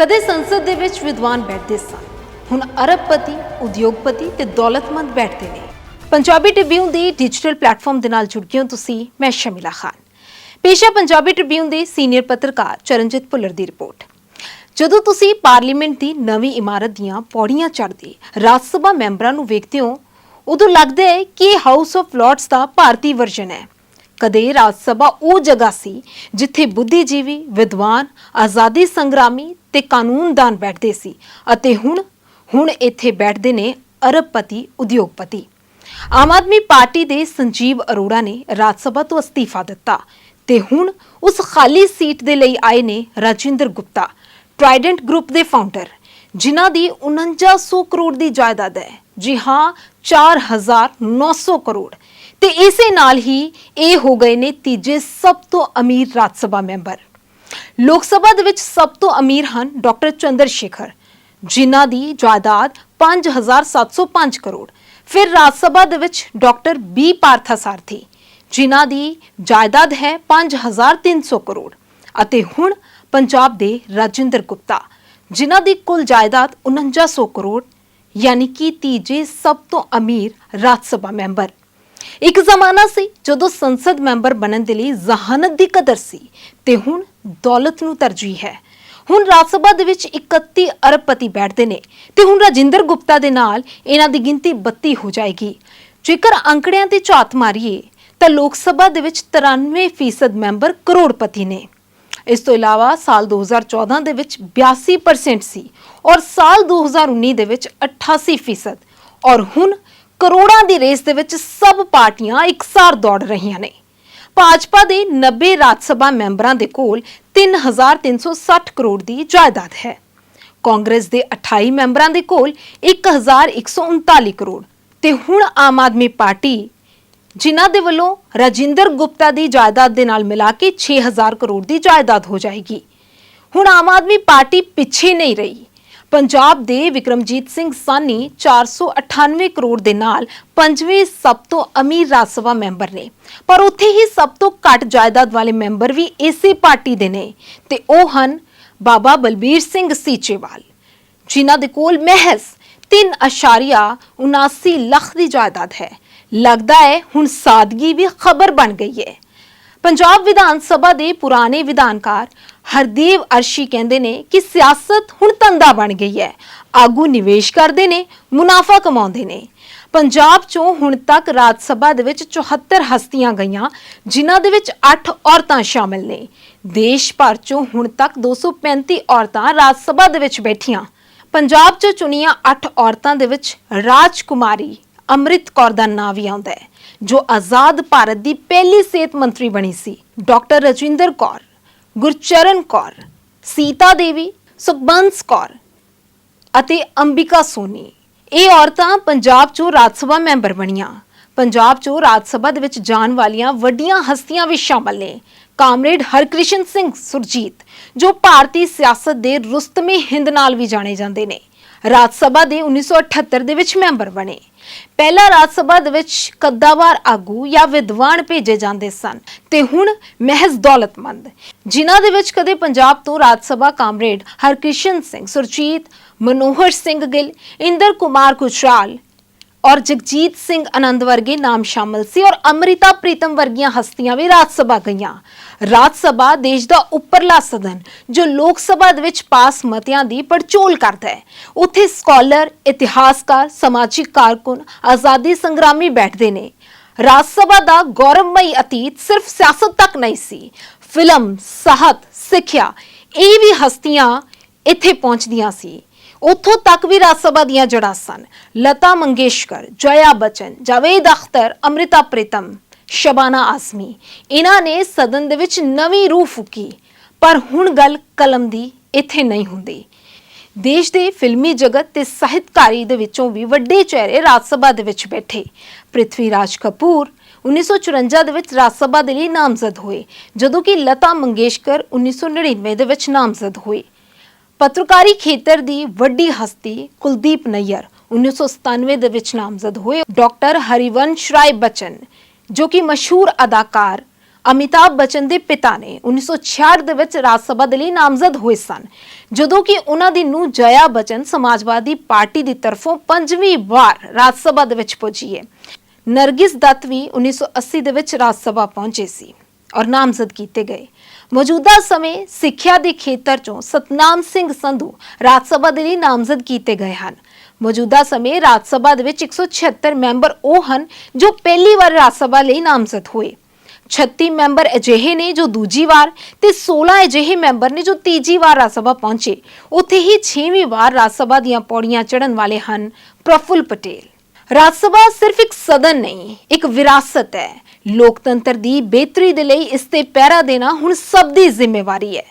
ਕਦੇ ਸੰਸਦ ਦੇ ਵਿੱਚ ਵਿਦਵਾਨ ਬੈਠਦੇ ਸਨ। ਹੁਣ ਅਰਬਪਤੀ, ਉਦਯੋਗਪਤੀ ਤੇ ਦੌਲਤਮੰਦ ਬੈਠਦੇ ਨੇ। ਪੰਜਾਬੀ ਟ੍ਰਿਬਿਊਨ ਦੇ ਡਿਜੀਟਲ ਪਲੇਟਫਾਰਮ ਦੇ ਨਾਲ ਜੁੜ ਗਏ ਹੋ ਤੁਸੀਂ, ਮੈਂ ਸ਼ਮਿਲਾ ਖਾਨ। ਪੇਸ਼ਾ ਪੰਜਾਬੀ ਟ੍ਰਿਬਿਊਨ ਦੇ ਸੀਨੀਅਰ ਪੱਤਰਕਾਰ ਚਰਨਜੀਤ ਭੁੱਲਰ ਦੀ ਰਿਪੋਰਟ। ਜਦੋਂ ਤੁਸੀਂ ਪਾਰਲੀਮੈਂਟ ਦੀ ਨਵੀਂ ਇਮਾਰਤ ਦੀਆਂ ਪੌੜੀਆਂ ਚੜ੍ਹਦੇ, ਰਾਜ ਸਭਾ ਮੈਂਬਰਾਂ ਨੂੰ ਵੇਖਦੇ ਹੋ, ਉਦੋਂ ਲੱਗਦਾ ਹੈ ਕਿ ਇਹ ਹਾਊਸ ਆਫ ਲਾਰਡਸ ਦਾ ਭਾਰਤੀ ਵਰਜਨ ਹੈ। ਕਦੇ ਰਾਜ ਸਭਾ ਉਹ ਜਗ੍ਹਾ ਸੀ ਜਿੱਥੇ ਬੁੱਧੀਜੀਵੀ, ਵਿਦਵਾਨ, ਆਜ਼ਾਦੀ ਸੰਗਰਾਮੀ ਤੇ ਕਾਨੂੰਨਦਾਨ ਬੈਠਦੇ ਸੀ ਅਤੇ ਹੁਣ ਹੁਣ ਇੱਥੇ ਬੈਠਦੇ ਨੇ ਅਰਬਪਤੀ, ਉਦਯੋਗਪਤੀ। ਆਮ ਆਦਮੀ ਪਾਰਟੀ ਦੇ ਸੰਜੀਵ ਅਰੋੜਾ ਨੇ ਰਾਜ ਸਭਾ ਤੋਂ ਅਸਤੀਫਾ ਦਿੱਤਾ ਤੇ ਹੁਣ ਉਸ ਖਾਲੀ ਸੀਟ ਦੇ ਲਈ ਆਏ ਨੇ ਰਾਜਿੰਦਰ ਗੁਪਤਾ, ਟ੍ਰਾਈਡੈਂਟ ਗਰੁੱਪ ਦੇ ਫਾਊਂਡਰ, ਜਿਨ੍ਹਾਂ ਦੀ 4900 ਕਰੋੜ ਦੀ ਜਾਇਦਾਦ ਹੈ। ਜੀ ਹਾਂ 4900 ਕਰੋੜ। ਤੇ ਇਸੇ ਨਾਲ ਹੀ ਇਹ ਹੋ ਗਏ ਨੇ ਤੀਜੇ ਸਭ ਤੋਂ ਅਮੀਰ ਰਾਜ ਸਭਾ ਮੈਂਬਰ। ਲੋਕ ਸਭਾ ਦੇ ਵਿੱਚ ਸਭ ਤੋਂ ਅਮੀਰ ਹਨ ਡਾਕਟਰ ਚੰਦਰ ਸ਼ੇਖਰ, ਜਿਨ੍ਹਾਂ ਦੀ ਜਾਇਦਾਦ 5705 ਕਰੋੜ। ਫਿਰ ਰਾਜ ਸਭਾ ਦੇ ਵਿੱਚ ਡਾਕਟਰ ਬੀ ਪਾਰਥਾ ਸਾਰਥੀ ਜਿਨ੍ਹਾਂ ਦੀ ਜਾਇਦਾਦ ਹੈ 5300 ਕਰੋੜ। ਅਤੇ ਹੁਣ ਪੰਜਾਬ ਦੇ ਰਾਜਿੰਦਰ ਗੁਪਤਾ, ਜਿਨ੍ਹਾਂ ਦੀ ਕੁੱਲ ਜਾਇਦਾਦ 4900 ਕਰੋੜ, ਯਾਨੀ ਕਿ ਤੀਜੇ ਸਭ ਤੋਂ ਅਮੀਰ ਰਾਜ ਸਭਾ ਮੈਂਬਰ। ਇੱਕ ਜ਼ਮਾਨਾ ਸੀ ਜਦੋਂ ਸੰਸਦ ਮੈਂਬਰ ਬਣਨ ਦੇ ਲਈ ਜ਼ਹਾਨਤ ਦੀ ਕਦਰ ਸੀ ਤੇ ਹੁਣ ਦੌਲਤ ਨੂੰ ਤਰਜੀਹ ਹੈ। ਹੁਣ ਰਾਜ ਸਭਾ ਦੇ ਵਿੱਚ 31 ਅਰਬਪਤੀ ਬੈਠਦੇ ਨੇ ਤੇ ਹੁਣ ਰਾਜਿੰਦਰ ਗੁਪਤਾ ਦੇ ਨਾਲ ਇਹਨਾਂ ਦੀ ਗਿਣਤੀ 32 ਹੋ ਜਾਏਗੀ। ਜੇਕਰ ਅੰਕੜਿਆਂ ਤੇ ਝਾਤ ਮਾਰੀਏ, ਤਾਂ ਲੋਕ ਸਭਾ ਦੇ ਵਿੱਚ 93% ਮੈਂਬਰ ਕਰੋੜਪਤੀ ਨੇ। ਇਸ ਤੋਂ ਇਲਾਵਾ ਸਾਲ 2014 ਦੇ ਵਿੱਚ 82% ਸੀ ਔਰ ਸਾਲ 2019 ਦੇ ਵਿੱਚ 88% ਔਰ ਹੁਣ ਕਰੋੜਾਂ ਦੀ ਰੇਸ ਦੇ ਵਿੱਚ ਸਭ ਪਾਰਟੀਆਂ ਇਕਸਾਰ ਦੌੜ ਰਹੀਆਂ ਨੇ। ਭਾਜਪਾ ਦੇ 90 ਰਾਜ ਸਭਾ ਮੈਂਬਰਾਂ ਦੇ ਕੋਲ 3360 ਕਰੋੜ ਦੀ ਜਾਇਦਾਦ ਹੈ। ਕਾਂਗਰਸ ਦੇ 28 ਮੈਂਬਰਾਂ ਦੇ ਕੋਲ 1139 ਕਰੋੜ। ਤੇ ਹੁਣ ਆਮ ਆਦਮੀ ਪਾਰਟੀ, ਜਿਨ੍ਹਾਂ ਦੇ ਵੱਲੋਂ ਰਾਜਿੰਦਰ ਗੁਪਤਾ ਦੀ ਜਾਇਦਾਦ ਦੇ ਨਾਲ ਮਿਲਾ ਕੇ 6000 ਕਰੋੜ ਦੀ ਜਾਇਦਾਦ ਹੋ ਜਾਏਗੀ। ਹੁਣ ਆਮ ਆਦਮੀ ਪਾਰਟੀ ਪਿੱਛੇ ਨਹੀਂ ਰਹੀ। ਪੰਜਾਬ ਦੇ ਵਿਕਰਮਜੀਤ ਸਿੰਘ ਸਾਨੀ 498 ਕਰੋੜ ਦੇ ਨਾਲ ਪੰਜਵੇਂ ਸਭ ਤੋਂ ਅਮੀਰ ਰਾਜ ਸਭਾ ਮੈਂਬਰ ਨੇ। ਪਰ ਉੱਥੇ ਹੀ ਸਭ ਤੋਂ ਘੱਟ ਜਾਇਦਾਦ ਵਾਲੇ ਮੈਂਬਰ ਵੀ ਇਸੇ ਪਾਰਟੀ ਦੇ ਨੇ ਤੇ ਉਹ ਹਨ ਬਾਬਾ ਬਲਬੀਰ ਸਿੰਘ ਸੀਚੇਵਾਲ। ਜਿਨ੍ਹਾਂ ਦੇ ਕੋਲ ਮਹਿਜ਼ 3.79 ਲੱਖ ਦੀ ਜਾਇਦਾਦ ਹੈ। ਲੱਗਦਾ ਹੈ ਹੁਣ ਸਾਦਗੀ ਵੀ ਖਬਰ ਬਣ ਗਈ ਹੈ। ਪੰਜਾਬ ਵਿਧਾਨ ਸਭਾ ਦੇ ਪੁਰਾਣੇ ਵਿਧਾਨਕਾਰ ਹਰਦੇਵ ਅਰਸ਼ੀ ਕਹਿੰਦੇ ਨੇ ਕਿ ਸਿਆਸਤ ਹੁਣ ਧੰਦਾ ਬਣ ਗਈ ਹੈ। ਆਗੂ ਨਿਵੇਸ਼ ਕਰਦੇ ਨੇ, ਮੁਨਾਫਾ ਕਮਾਉਂਦੇ ਨੇ। ਪੰਜਾਬ ਚੋਂ ਹੁਣ ਤੱਕ ਰਾਜ ਸਭਾ ਦੇ ਵਿੱਚ 74 ਹਸਤੀਆਂ ਗਈਆਂ, ਜਿਨ੍ਹਾਂ ਦੇ ਵਿੱਚ 8 ਔਰਤਾਂ ਸ਼ਾਮਿਲ ਨੇ। ਦੇਸ਼ ਭਰ ਚੋਂ ਹੁਣ ਤੱਕ 235 ਔਰਤਾਂ ਰਾਜ ਸਭਾ ਦੇ ਵਿੱਚ ਬੈਠੀਆਂ। ਪੰਜਾਬ 'ਚੋਂ ਚੁਣੀਆਂ 8 ਔਰਤਾਂ ਦੇ ਵਿੱਚ ਰਾਜਕੁਮਾਰੀ ਅੰਮ੍ਰਿਤ ਕੌਰ ਦਾ ਨਾਂ ਵੀ ਆਉਂਦਾ ਹੈ, ਜੋ ਆਜ਼ਾਦ ਭਾਰਤ ਦੀ ਪਹਿਲੀ ਸਿਹਤ ਮੰਤਰੀ ਬਣੀ ਸੀ, ਡਾਕਟਰ ਰਜਿੰਦਰ ਕੌਰ। ਗੁਰਚਰਨ ਕੌਰ, ਸੀਤਾ ਦੇਵੀ, ਸੁਖਬੰਸ ਕੌਰ ਅਤੇ ਅੰਬਿਕਾ ਸੋਨੀ। ਇਹ ਔਰਤਾਂ ਪੰਜਾਬ 'ਚੋਂ ਰਾਜ ਸਭਾ ਮੈਂਬਰ ਬਣੀਆਂ। ਪੰਜਾਬ 'ਚੋਂ ਰਾਜ ਸਭਾ ਦੇ ਵਿੱਚ ਜਾਣ ਵਾਲੀਆਂ ਵੱਡੀਆਂ ਹਸਤੀਆਂ ਵੀ ਸ਼ਾਮਲ ਨੇ। ਕਾਮਰੇਡ ਹਰਕ੍ਰਿਸ਼ਨ ਸਿੰਘ ਸੁਰਜੀਤ, ਜੋ ਭਾਰਤੀ ਸਿਆਸਤ ਦੇ ਰੁਸਤਮੇ ਹਿੰਦ ਨਾਲ ਵੀ ਜਾਣੇ ਜਾਂਦੇ ਨੇ। ਰਾਜ ਸਭਾ ਦੇ 1978 ਦੇ ਵਿੱਚ ਮੈਂਬਰ ਬਣੇ। ਪਹਿਲਾ ਰਾਜ ਸਭਾ ਦੇ ਵਿੱਚ ਕੱਦਾਵਾਰ ਆਗੂ ਜਾਂ ਵਿਦਵਾਨ ਭੇਜੇ ਜਾਂਦੇ ਸਨ ਤੇ ਹੁਣ ਮਹਿਜ਼ ਦੌਲਤਮੰਦ। ਜਿਨ੍ਹਾਂ ਦੇ ਵਿੱਚ ਕਦੇ ਪੰਜਾਬ ਤੋਂ ਰਾਜ ਸਭਾ ਕਾਮਰੇਡ ਹਰਕ੍ਰਿਸ਼ਨ ਸਿੰਘ, ਸੁਰਜੀਤ ਮਨੋਹਰ ਸਿੰਘ ਗਿੱਲ, ਇੰਦਰ ਕੁਮਾਰ ਕੁਸ਼ਾਲ ਔਰ ਜਗਜੀਤ ਸਿੰਘ ਆਨੰਦ ਵਰਗੇ ਨਾਮ ਸ਼ਾਮਲ ਸੀ ਔਰ ਅੰਮ੍ਰਿਤਾ ਪ੍ਰੀਤਮ ਵਰਗੀਆਂ ਹਸਤੀਆਂ ਵੀ ਰਾਜ ਸਭਾ ਗਈਆਂ। ਰਾਜ ਸਭਾ ਦੇਸ਼ ਦਾ ਉੱਪਰਲਾ ਸਦਨ, ਜੋ ਲੋਕ ਸਭਾ ਦੇ ਵਿੱਚ ਪਾਸ ਮਤਿਆਂ ਦੀ ਪੜਚੋਲ ਕਰਦਾ ਹੈ। ਉੱਥੇ ਸਕਾਲਰ, ਇਤਿਹਾਸਕਾਰ, ਸਮਾਜਿਕ ਕਾਰਕੁਨ, ਆਜ਼ਾਦੀ ਸੰਗਰਾਮੀ ਬੈਠਦੇ ਨੇ। ਰਾਜ ਸਭਾ ਦਾ ਗੌਰਵਮਈ ਅਤੀਤ ਸਿਰਫ ਸਿਆਸਤ ਤੱਕ ਨਹੀਂ ਸੀ। ਫਿਲਮ, ਸਾਹਿਤ, ਸਿੱਖਿਆ, ਇਹ ਵੀ ਹਸਤੀਆਂ ਇੱਥੇ ਪਹੁੰਚਦੀਆਂ ਸੀ। ਉੱਥੋਂ ਤੱਕ ਵੀ ਰਾਜ ਸਭਾ ਦੀਆਂ ਜੜ੍ਹਾਂ ਸਨ। ਲਤਾ ਮੰਗੇਸ਼ਕਰ ਜਇਆ ਬਚਨ, ਜਾਵੇਦ ਅਖਤਰ, ਅੰਮ੍ਰਿਤਾ ਪ੍ਰੀਤਮ, ਸ਼ਬਾਨਾ ਆਸਮੀ ਇਹਨਾਂ ਨੇ ਸਦਨ ਦੇ ਵਿੱਚ ਨਵੀਂ ਰੂਹ ਫੂਕੀ। ਪਰ ਹੁਣ ਗੱਲ ਕਲਮ ਦੀ ਇੱਥੇ ਨਹੀਂ ਹੁੰਦੀ। ਦੇਸ਼ ਦੇ ਫਿਲਮੀ ਜਗਤ ਤੇ ਸਾਹਿਤਕਾਰੀ ਦੇ ਵਿੱਚੋਂ ਵੀ ਵੱਡੇ ਚਿਹਰੇ ਰਾਜ ਸਭਾ ਦੇ ਵਿੱਚ ਬੈਠੇ। ਪ੍ਰਿਥਵੀ ਰਾਜ ਕਪੂਰ 1954 ਦੇ ਵਿੱਚ ਰਾਜ ਸਭਾ ਦੇ ਲਈ ਨਾਮਜ਼ਦ ਹੋਏ। ਜਦੋਂ ਕਿ ਲਤਾ ਮੰਗੇਸ਼ਕਰ 1999 ਦੇ ਵਿੱਚ ਨਾਮਜ਼ਦ ਹੋਏ। ਪੱਤਰਕਾਰੀ ਖੇਤਰ ਦੀ ਵੱਡੀ ਹਸਤੀ ਕੁਲਦੀਪ ਨਈਅਰ 1997 ਦੇ ਵਿੱਚ ਨਾਮਜ਼ਦ ਹੋਏ ਡਾਕਟਰ ਹਰੀਵੰਸ਼ ਰਾਏ ਬਚਨ, ਜੋ ਕਿ ਮਸ਼ਹੂਰ ਅਦਾਕਾਰ ਅਮਿਤਾਭ ਬਚਨ ਦੇ ਪਿਤਾ ਨੇ 1966 ਦੇ ਵਿੱਚ ਰਾਜ ਸਭਾ ਦੇ ਲਈ ਨਾਮਜ਼ਦ ਹੋਏ ਸਨ। ਜਦੋਂ ਕਿ ਉਹਨਾਂ ਦੀ ਨੂੰ ਜया ਬਚਨ ਸਮਾਜਵਾਦੀ ਪਾਰਟੀ ਦੀ ਤਰਫੋਂ ਪੰਜਵੀਂ ਵਾਰ ਰਾਜ ਸਭਾ ਦੇ ਵਿੱਚ ਪਹੁੰਚੀ ਹੈ। ਨਰਗਿਸ ਦੱਤ ਵੀ 1980 ਦੇ ਵਿੱਚ ਰਾਜ ਸਭਾ ਪਹੁੰਚੇ ਸੀ। ਔਰ ਨਾਮਜ਼ਦ ਕੀਤੇ ਗਏ। ਮੌਜੂਦਾ ਸਮੇਂ ਸਿੱਖਿਆ ਦੇ ਖੇਤਰ ਚੋਂ ਸਤਨਾਮ ਸਿੰਘ ਸੰਧੂ ਰਾਜ ਸਭਾ ਦੇ ਲਈ ਨਾਮਜ਼ਦ ਕੀਤੇ ਗਏ ਹਨ। ਮੌਜੂਦਾ ਸਮੇਂ ਰਾਜ ਸਭਾ ਦੇ ਵਿੱਚ 176 ਮੈਂਬਰ ਉਹ ਹਨ ਜੋ ਪਹਿਲੀ ਵਾਰ ਰਾਜ ਸਭਾ ਲਈ ਨਾਮਜ਼ਦ ਹੋਏ। 36 ਮੈਂਬਰ ਅਜਿਹੇ ਨੇ ਜੋ ਦੂਜੀ ਵਾਰ ਤੇ 16 ਅਜਿਹੇ ਮੈਂਬਰ ਨੇ ਜੋ ਤੀਜੀ ਵਾਰ ਰਾਜ ਸਭਾ ਪਹੁੰਚੇ। ਉੱਥੇ ਹੀ 6ਵੀਂ ਵਾਰ ਰਾਜ ਸਭਾ ਦੀਆਂ ਪੌੜੀਆਂ ਚੜ੍ਹਨ ਵਾਲੇ ਹਨ ਪ੍ਰਫੁੱਲ ਪਟੇਲ। ਰਾਜ ਸਭਾ ਸਿਰਫ ਇੱਕ ਸਦਨ ਨਹੀਂ, ਇੱਕ ਵਿਰਾਸਤ ਹੈ। ਲੋਕਤੰਤਰ ਦੀ ਬਿਹਤਰੀ ਦੇ ਲਈ ਇਸ ਤੇ ਪਹਿਰਾ ਦੇਣਾ ਹੁਣ ਸਭ ਦੀ ਜ਼ਿੰਮੇਵਾਰੀ ਹੈ।